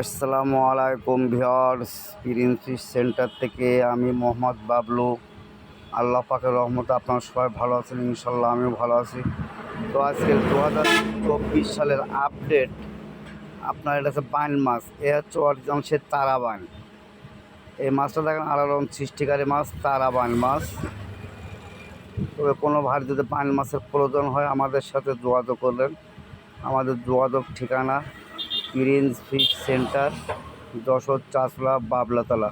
আসসালামু আলাইকুম viewers Prince centre থেকে আমি মোহাম্মদ বাবলু। আল্লাহ পাকের রহমতে আপনারা সবাই ভালো আছেন ইনশাল্লাহ আমিও ভালো আছি। তো আজকে দু হাজার চব্বিশ সালের আপডেট আপনার এটা হচ্ছে বাইন মাছ, এ হচ্ছে অরিজিনাল সে তারাবান এই মাছটা দেখেন আলাদা সৃষ্টিকারী মাছ তারাবান মাছ। তবে কোনো ভাই যদি বাইন মাছের প্রয়োজন হয়, আমাদের সাথে যোগাযোগ করলেন। আমাদের যোগাযোগ ঠিকানা Prince fish centre Jessore Chashla Bablatala.